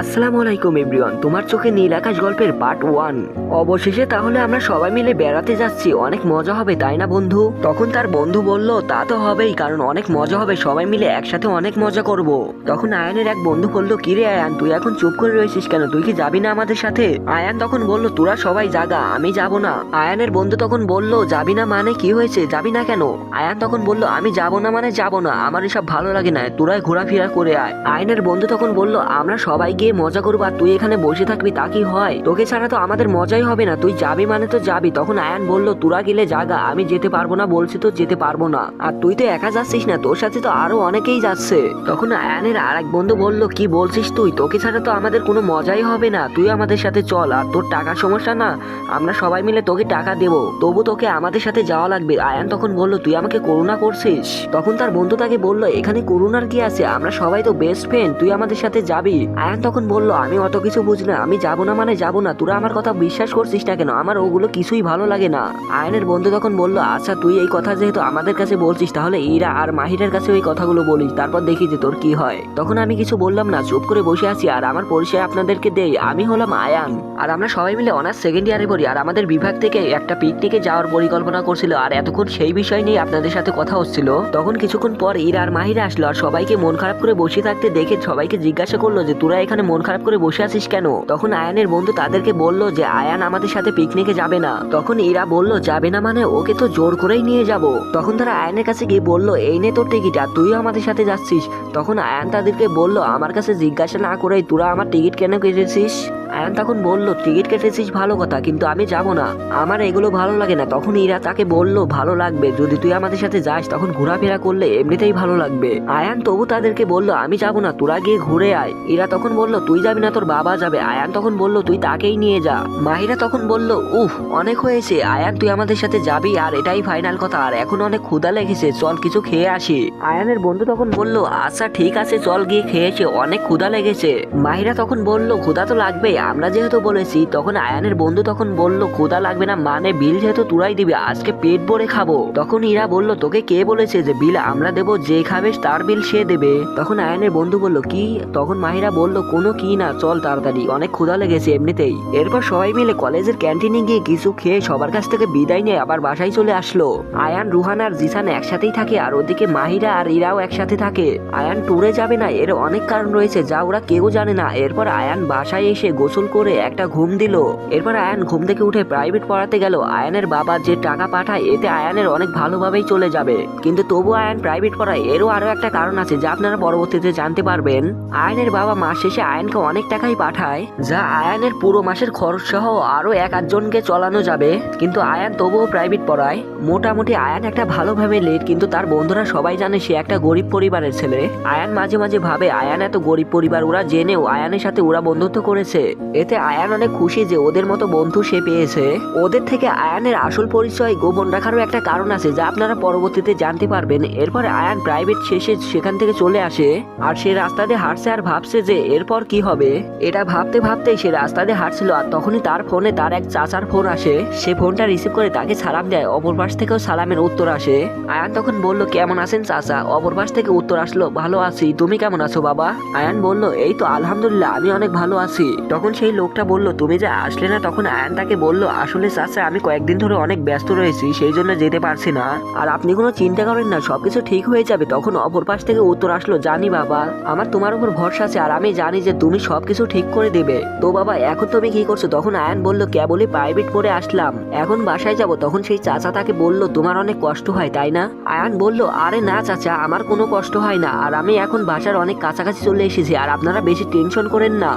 আসসালামু আলাইকুম, এভরিওয়ান। তোমার চোখে নীল আকাশ গল্পের পার্ট ওয়ান অবশেষে তাহলে আমরা সবাই মিলে বেড়াতে যাচ্ছি। অনেক মজা হবে, তাই না বন্ধু? তখন তার বন্ধু বলল, তা তো হবেই, কারণ অনেক মজা হবে। সবাই মিলে একসাথে অনেক মজা করব। তখন আয়ানের এক বন্ধু বলল কিরে আয়ান, তুই এখন চুপ করে রয়েছিস কেন? তুই কি যাবি না আমাদের সাথে? আয়ান তখন বলল, তোরা সবাই জাগা, আমি যাব না। আয়ানের বন্ধু তখন বলল, যাবি না মানে কি হয়েছে? যাবি না কেন? আয়ান তখন বলল, আমি যাব না মানে যাব না। আমার এসব ভালো লাগে না। তোরাই ঘোরাফেরা করে আয়। আয়নের বন্ধু তখন বলল, আমরা সবাই গিয়ে মজা করব আর তুই এখানে বসে থাকবি, তা কি হয়? তোকে ছাড়া তো আমাদের মজাই হবে না। তুই যাবি মানে তো যাবি। তখন আয়ান বলল, তোরা গেলে জাগা আমি যেতে পারব না, বলছি তো যেতে পারব না। আর তুই তো একা যাচ্ছিস না, তোর সাথে তো আরও অনেকেই যাচ্ছে। তখন আয়ানের আর এক বন্ধু বলল, কি বলছিস তুই? তোকে ছাড়া তো আমাদের কোনো মজাই হবে না। তুই আমাদের সাথে চল, আর তোর টাকার সমস্যা না, আমরা সবাই মিলে তোকে টাকা দেবো। তবু তোকে আমাদের সাথে যাওয়া লাগবে। আয়ান তখন বলল, তুই আমাকে করুণা করছিস? তখন তার বন্ধু তাকে বলল, এখানে করুণার কি আছে? আমরা সবাই তো বেস্ট ফ্রেন্ড তুই আমাদের সাথে যাবি। আয়ান তখন বলল, আমি অত কিছু বুঝি না, আমি যাব না মানে যাব না, তোরা আমার কথা বিশ্বাস করছিস না কেন? আমার ওগুলো কিছুই ভালো লাগে না। আয়নের বন্ধু তখন বলল আচ্ছা তুই এই কথা যেহেতু আমাদের কাছে বলছিস, তাহলে ইরা আর মাহিরের কাছে ওই কথাগুলো বলিস, তারপর দেখি যে তোর কি হয়। তখন আমি কিছু বললাম না, চুপ করে বসে আছি, আর আমার পরিচয় আপনাদেরকে দেই, আমি হলাম আয়ান। আর আমরা সবাই মিলে অনার্স সেকেন্ড ইয়ারে পড়ি, আর আমাদের বিভাগ থেকে একটা পিকনিকে যাওয়ার পরিকল্পনা করছিল, আর এতক্ষণ সেই বিষয় নিয়ে আপনাদের সাথে কথা হচ্ছিল। তখন কিছুক্ষণ পর ইরা আর মাহিরা আসলো, আর সবাইকে মন খারাপ করে বসে থাকতে দেখে সবাইকে জিজ্ঞাসা করল যে, তোরা এখানে মন খারাপ করে বসে আছিস কেন? তখন আয়ানের বন্ধু তাদেরকে বলল যে আয়ান আমাদের সাথে পিকনিকে যাবে না। তখন ইরা বলল, যাবে না মানে ওকে তো জোর করেই নিয়ে যাব। তখন তারা আয়ানের কাছে গিয়ে বলল, এই নে তোর টিকিট আর তুইও আমাদের সাথে যাচ্ছিস। তখন আয়ান তাদেরকে বলল, আমার কাছে জিজ্ঞাসা না করেই তোরা আমার টিকিট কেন কেটেছিস? আয়ান তখন বলল, টিকিট কেটেছিস ভালো কথা, কিন্তু আমি যাব না। আমার এগুলো ভালো লাগে না। তখন ইরা তাকে বলল, ভালো লাগবে। যদি তুই আমাদের সাথে যাস, তখন ঘোরাফেরা করলে এমনিতেই ভালো লাগবে। আয়ান তবু তাদেরকে বলল, আমি যাব না, তোরা গিয়ে ঘুরে আয়। ইরা তখন বলল, তুই যাবি না, তোর বাবা যাবে। আয়ান তখন বলল, তুই তাকেই নিয়ে যা। মাহিরা তখন বলল, উফ, অনেক হয়েছে। আয়ান, তুই আমাদের সাথে যাবি, আর এটাই ফাইনাল কথা। আর এখন অনেক ক্ষুধা লেগেছে, চল কিছু খেয়ে আসি। আয়ানের বন্ধু তখন বলল আচ্ছা ঠিক আছে, চল গিয়ে খেয়েছে অনেক ক্ষুধা লেগেছে। মাহিরা তখন বলল, ক্ষুধা তো লাগবে আমরা যেহেতু বলেছি, তখন আয়ানের বন্ধু তখন বলল, ক্ষুধা লাগবে না মানে বিল যেহেতু তুরাই দিবি, আজকে পেট ভরে খাব। তখন ইরা বলল, তোকে কে বলেছে যে বিল আমরা দেবো, যে খাবে তার বিল সে দেবে? তখন আয়ানের বন্ধু বলল, কি? তখন মাহিরা বলল, কোনো কি না, চল তাড়াতাড়ি, অনেক ক্ষুধা লেগেছে এমনিতেই। এরপর সবাই মিলে কলেজের ক্যান্টিনে গিয়ে কিছু খেয়ে সবার কাছ থেকে বিদায় নিয়ে আবার বাসায় চলে আসলো। আয়ান, রুহান আর জিসান একসাথেই থাকে, আর ওদিকে মাহিরা আর ইরাও একসাথে থাকে। আয়ান ট্যুরে যাবে না, এর অনেক কারণ রয়েছে, যা ওরা কেউ জানে না। এরপর আয়ান বাসায় এসে গোসল করে একটা ঘুম দিল। এরপর আয়ান ঘুম থেকে উঠে প্রাইভেট পড়াতে গেল। আয়ানের বাবা যে টাকা পাঠায়, এতে আয়ানের অনেক ভালোভাবেই চলে যাবে। কিন্তু তবু আয়ান প্রাইভেট পড়ায়, এরও আরও একটা কারণ আছে যা আপনারা পরবর্তীতে জানতে পারবেন। আয়ানের বাবা মাস শেষে আয়ানকে অনেক টাকাই পাঠায়, যা আয়ানের পুরো মাসের খরচ সহ আরও এক আধজনকে চলানো যাবে। কিন্তু আয়ান তবুও প্রাইভেট পড়ায়। মোটামুটি আয়ান একটা ভালোভাবে লেট কিন্তু তার বন্ধুরা সবাই জানে সে একটা গরিব পরিবারের ছেলে। আয়ান মাঝে মাঝে ভাবে, আয়ান এত গরিব পরিবার, ওরা জেনেও আয়ানের সাথে ওরা বন্ধুত্ব করেছে। এতে আয়ান অনেক খুশি যে ওদের মতো বন্ধু সে পেয়েছে। ওদের থেকে আয়ানের আসল পরিচয় গোপন রাখারও একটা কারণ আছে যা আপনারা পরবর্তীতে জানতে পারবেন। এরপর আয়ান প্রাইভেট শেষে সেখান থেকে চলে আসে আর সে রাস্তা দিয়ে হাঁটছে আর ভাবছে যে এরপর কি হবে। এটা ভাবতে ভাবতেই সে রাস্তা দিয়ে হাঁটছিল আর তখনই তার ফোনে তার এক চাচার ফোন আসে। সে ফোনটা রিসিভ করে তাকে সালাম দেয়। অপর পাশ থেকেও সালামের উত্তর আসে। আয়ান তখন বলল, কেমন আছেন চাচা? অপর পাশ থেকে উত্তর আসলো, ভালো আছি। তুমি কেমন আছো বাবা? আয়ান বলল, এই তো আলহামদুলিল্লাহ, আমি অনেক ভালো আছি। তখন সেই লোকটা বলল, তুমি যে আসলে না? তখন আয়ান তাকে বলল, আসলে চাচা, আমি কয়েকদিন ধরে অনেক ব্যস্ত রয়েছি, সেই জন্য যেতে পারছি না। আর আপনি কোনো চিন্তা করেন না, সবকিছু ঠিক হয়ে যাবে। তখন অপর পাশ থেকে উত্তর আসলো, জানি বাবা, আমার তোমার উপর ভরসা আছে, আর আমি জানি যে তুমি সবকিছু ঠিক করে দেবে। তো বাবা, এখন তুমি কি করছ? তখন আয়ান বলল, কেবলই প্রাইভেট পড়ে আসলাম। এখন বাসায় যাব। তখন সেই চাচা তাকে বলল, তোমার অনেক কষ্ট হয়, তাই না? আয়ান বলল, আরে না চাচা, আমার কোনো কষ্ট হয় না, আর আমি এখন বাসার অনেক কাছাকাছি চলে এসেছি, আর আপনারা বেশি টেনশন করেন না।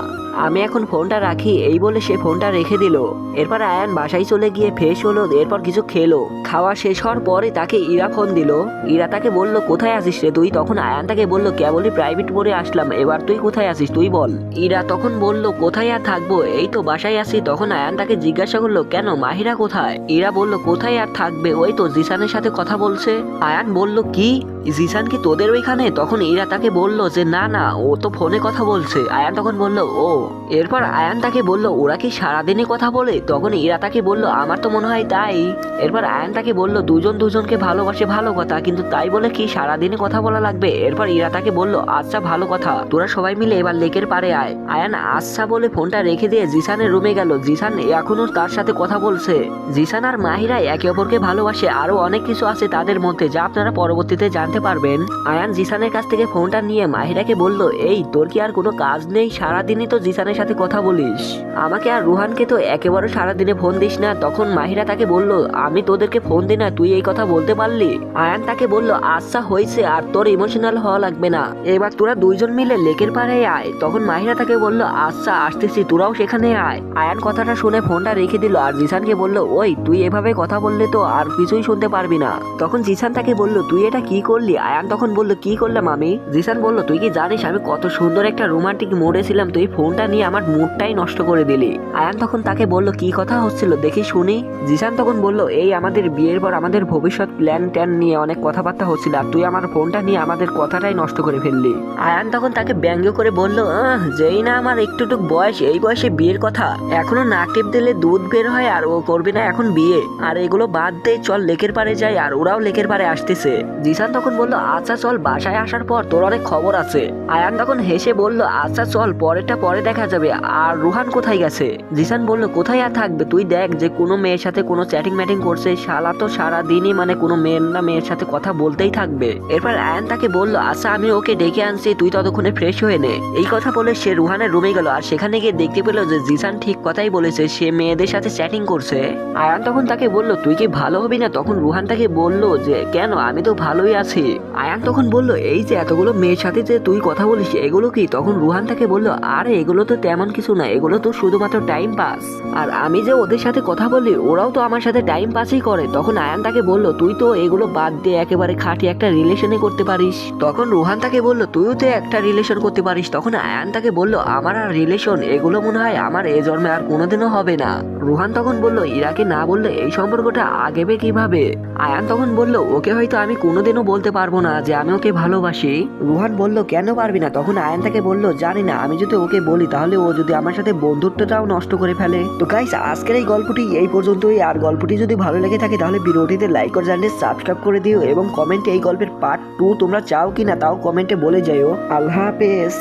আমি এখন ফোনটা রাখি, এই বলে সে ফোনটা রেখে দিল। এরপর আয়ান বাসায় চলে গিয়ে ফ্রেশ হলো, এরপর কিছু খেলো। খাওয়া শেষ হওয়ার পরে তাকে ইরা ফোন দিল। ইরা তাকে বলল, কোথায় আসিস রে তুই? তখন আয়ান তাকে বলল, কেবলই প্রাইভেট পড়ে আসলাম, এবার তুই কোথায় আসিস তুই বল। ইরা তখন বলল, কোথায় আর থাকব? এই তো বাসায় আছি। তখন আয়ান তাকে জিজ্ঞাসা করল, কেন, মাহিরা কোথায়? ইরা বলল, কোথায় আর থাকবে? ওই তো জিসানের সাথে কথা বলছে। আয়ান বলল, কি? জিসান কি তোদের ওইখানে? তখন ইরা তাকে বলল যে, না না, ও তো ফোনে কথা বলছে। আয়ান তখন বলল, ও। এরপর আয়ান তাকে বলল, ওরা কি সারাদিনই কথা বলে? তখন ইরা তাকে বলল, আমার তো মনে হয় তাই। এরপর আয়ান তাকে বলল, দুজন দুজনকে ভালোবাসে ভালো কথা, কিন্তু তাই বলে কি সারাদিনই কথা বলা লাগবে? এরপর ইরা তাকে বলল আচ্ছা ভালো কথা। তোরা সবাই মিলে এবার লেকের পারে আয়। আয়ান আচ্ছা বলে ফোনটা রেখে দিয়ে জিসানের রুমে গেল। জিসান এখনও তার সাথে কথা বলছে। জিসান আর মাহিরা একে অপরকে ভালোবাসে। আরও অনেক কিছু আছে তাদের মধ্যে যা আপনারা পরবর্তীতে জানতে পারবেন। আয়ান জিসানের কাছ থেকে ফোনটা নিয়ে মাহিরাকে বলল, এই, তোর কি আর কোনো কাজ নেই? সারাদিনই তো জিসানের সাথে কথা বলিস। আমাকে আর রুহানকে তো একেবারে সারাদিনে ফোন দিস না। তখন মাহিরা তাকে বলল, আমি তোদেরকে ফোন দিই না, তুই এই কথা বলতে পারলি? আয়ান তাকে বলল আচ্ছা হয়েছে, আর তোর ইমোশনাল হওয়া লাগবে না। এবার তোরা দুইজন মিলে লেকের পাড়ে আয়। তখন মাহিরা তাকে বলল আচ্ছা আসতেছি, তোরাও সেখানে আয়। আয়ান কথাটা শুনে ফোনটা রেখে দিল আর জিসানকে বলল, ওই, তুই এভাবে কথা বললে তো আর কিছুই শুনতে পারবি না। তখন জিসান তাকে বলল, তুই এটা কি করলি? আয়ান তখন বলল, কি করলাম আমি? জিসান বলল, তুই কি জানিস, আমি কত সুন্দর একটা রোমান্টিক মোডে ছিলাম। তুই ফোনটা নিয়ে আমার মুডটাই নষ্ট করে দিলি। আয়ান তখন তাকে বলল কি কথা হচ্ছিল? দেখি শুনি। জিসান তখন বলল এই আমাদের বিয়ের পর আমাদের ভবিষ্যৎ প্ল্যান ট্যান নিয়ে অনেক কথাবার্তা হচ্ছিল আর তুই আমার ফোনটা নিয়ে আমাদের কথাটাই নষ্ট করে ফেললি। আয়ান তখন তাকে ব্যঙ্গ করে বলল "আহ, যেই না আমার একটুটুক বয়স এই বয়সে বিয়ের কথা। এখনও নাক টিপ দিলে দুধ বের হয় আর ও করবে না এখন বিয়ে। আর এগুলো বাদ দে চল লেকের পারে যাই আর ওরাও লেকের পারে আসতেছে। জিসান তখন বলল আচ্ছা চল বাসায় আসার পর তোর অনেক খবর আছে। আয়ান তখন হেসে বলল আচ্ছা চল পরেরটা পরে দেখা যাবে। আর রুহান কোথায় গেছে? জিসান বলল, কোথায় আর থাকবে? তুই দেখ যে কোনো মেয়ের সাথে কোনো চ্যাটিং ম্যাটিং করছে। শালা তো সারা দিনই মানে কোনো মেয়ের না মেয়ের সাথে কথা বলতেই থাকবে। এরপর আয়ান তাকে বলল আচ্ছা আমি ওকে ডেকে আনছি, তুই ততক্ষণে ফ্রেশ হয়ে নে। এই কথা বলে সে রুহানের রুমে গেল। আর সেখানে গিয়ে দেখতে পেল যে জিসান ঠিক কথাই বলেছে, সে মেয়েদের সাথে চ্যাটিং করছে। আয়ান তখন তাকে বলল, তুই কি ভালো হবি না? তখন রুহান তাকে বলল যে, কেন? আমি তো ভালোই আছি। আয়ান তখন বলল, এই যে এতগুলো মেয়ের সাথে যে তুই কথা বলিস, এগুলো কি? তখন রুহান তাকে বলল, আরে, এগুলো তো তেমন কিছু না, এগুলো তো শুধুমাত্র টাইম পাস আর আমি যে ওদের সাথে কথা বলি ওরাও তো আমার সাথে টাইম পাসই করে। তখন আয়ান তাকে বলল, তুই তো এগুলো বাদ দিয়ে একেবারে খাঁটি একটা রিলেশনে করতে পারিস। তখন রোহান তাকে বলল, তুইও তো একটা রিলেশন করতে পারিস। তখন আয়ান তাকে বলল, আমার আর রিলেশন এগুলো মনে হয় আমার এ জন্মে আর কোনোদিনও হবে না। রুহান তখন বলল, ইরাকে না বললে এই সম্পর্কটা আগেবে কীভাবে? আয়ান তখন বলল, ওকে হয়তো আমি কোনোদিনও বলতে পারব না যে আমি ওকে ভালোবাসি। রুহান বলল, কেন পারবি না? তখন আয়ান তাকে বলল, জানি না, আমি যদি ওকে বলি তাহলে ও যদি আমার সাথে বন্ধুত্বটাও নষ্ট করে ফেলে। তো গাইস আজকের এই গল্পটি এই পর্যন্তই। আর গল্পটি যদি ভালো লেগে থাকে তাহলে ভিডিওটিতে লাইক করে জানলে সাবস্ক্রাইব করে দিও এবং কমেন্টে এই গল্পের পার্ট টু তোমরা চাও কি না তাও কমেন্টে বলে যাইও। আল্লাহ হাফেজ।